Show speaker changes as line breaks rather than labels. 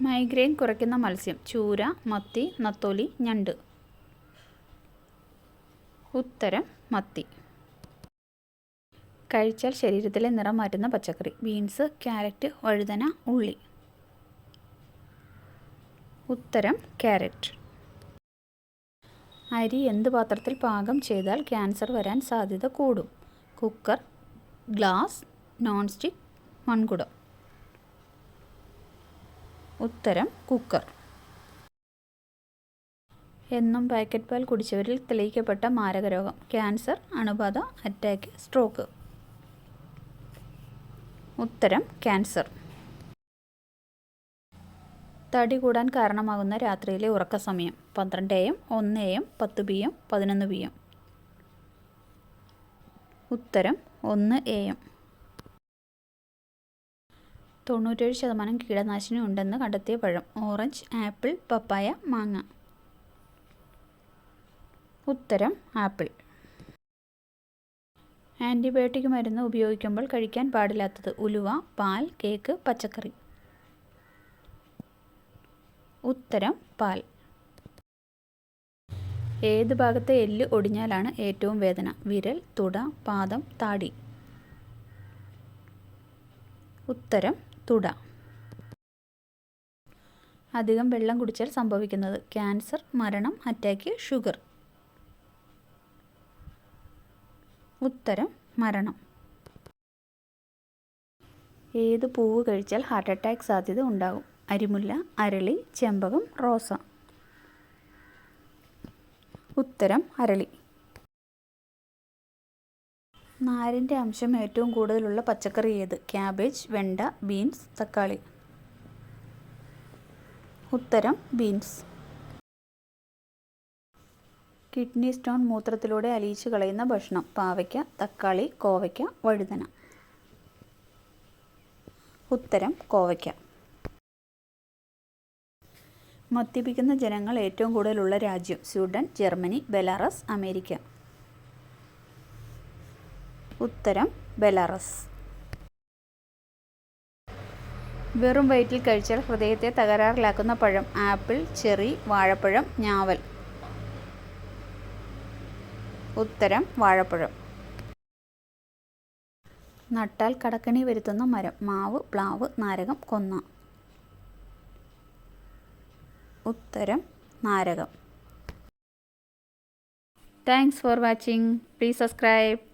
Migraine കുറയ്ക്കുന്ന മത്സ്യം. ചൂര മത്തി നത്തോലി ഞണ്ട്. ഉത്തരം മത്തി. കഴിച്ചാൽ ശരീരത്തിലെ നിറം മാറ്റുന്ന പച്ചക്കറി. ബീൻസ് ക്യാരറ്റ് വഴുതന ഉള്ളി. ഉത്തരം ക്യാരറ്റ്. അരി എന്ത് പാത്രത്തിൽ പാകം ചെയ്താൽ ക്യാൻസർ വരാൻ സാധ്യത കൂടും? കുക്കർ ഗ്ലാസ് നോൺ സ്റ്റിക്ക് മൺകുടം. ഉത്തരം കുക്കർ. എന്നും പാക്കറ്റ് പാൽ കുടിച്ചവരിൽ തെളിയിക്കപ്പെട്ട മാരകരോഗം ക്യാൻസർ അണുബാധ അറ്റാക്ക് സ്ട്രോക്ക്. ഉത്തരം ക്യാൻസർ. തടി കൂടാൻ കാരണമാകുന്ന രാത്രിയിലെ ഉറക്ക സമയം പന്ത്രണ്ട് എം ഒന്ന് എം പത്ത് പി എം പതിനൊന്ന് പി എം ഉത്തരം ഒന്ന് എ എം. തൊണ്ണൂറ്റേഴ് ശതമാനം കീടനാശിനി ഉണ്ടെന്ന് കണ്ടെത്തിയ പഴം. ഓറഞ്ച് ആപ്പിൾ പപ്പായ മാങ്ങ. ഉത്തരം ആപ്പിൾ. ആന്റിബയോട്ടിക് മരുന്ന് ഉപയോഗിക്കുമ്പോൾ കഴിക്കാൻ പാടില്ലാത്തത് ഉലുവ പാൽ കേക്ക് പച്ചക്കറി. ഉത്തരം പാൽ. ഏത് ഭാഗത്തെ എല്ല് ഒടിഞ്ഞാലാണ് ഏറ്റവും വേദന? വിരൽ തുട പാദം താടി. ഉത്തരം തുട. അധികം വെള്ളം കുടിച്ചാൽ സംഭവിക്കുന്നത് ക്യാൻസർ മരണം അറ്റാക്ക് ഷുഗർ. ഉത്തരം മരണം. ഏത് പൂവ് കഴിച്ചാൽ ഹാർട്ട് അറ്റാക്ക് സാധ്യത ഉണ്ടാകും? അരിമുല്ല അരളി ചെമ്പകം റോസ. ഉത്തരം അരളി. നാരിന്റെ അംശം ഏറ്റവും കൂടുതലുള്ള പച്ചക്കറി ഏത്? ക്യാബേജ് വെണ്ട ബീൻസ് തക്കാളി. ഉത്തരം ബീൻസ്. കിഡ്നി സ്റ്റോൺ മൂത്രത്തിലൂടെ അലിയിച്ചു കളയുന്ന ഭക്ഷണം. പാവയ്ക്ക തക്കാളി കോവയ്ക്ക വഴുതന. ഉത്തരം കോവയ്ക്ക. മദ്യപിക്കുന്ന ജനങ്ങൾ ഏറ്റവും കൂടുതലുള്ള രാജ്യം. Sweden Germany Belarus America. ഉത്തരം ബെലാറസ്. വെറും വയറ്റിൽ കഴിച്ചാൽ ഹൃദയത്തെ തകരാറിലാക്കുന്ന പഴം ആപ്പിൾ ചെറി വാഴപ്പഴം ഞാവൽ. ഉത്തരം വാഴപ്പഴം. നട്ടാൽ കടക്കണി വരുത്തുന്ന മരം മാവ് പ്ലാവ് നാരകം കൊന്ന. ഉത്തരം നാരകം. Thanks for watching. Please subscribe.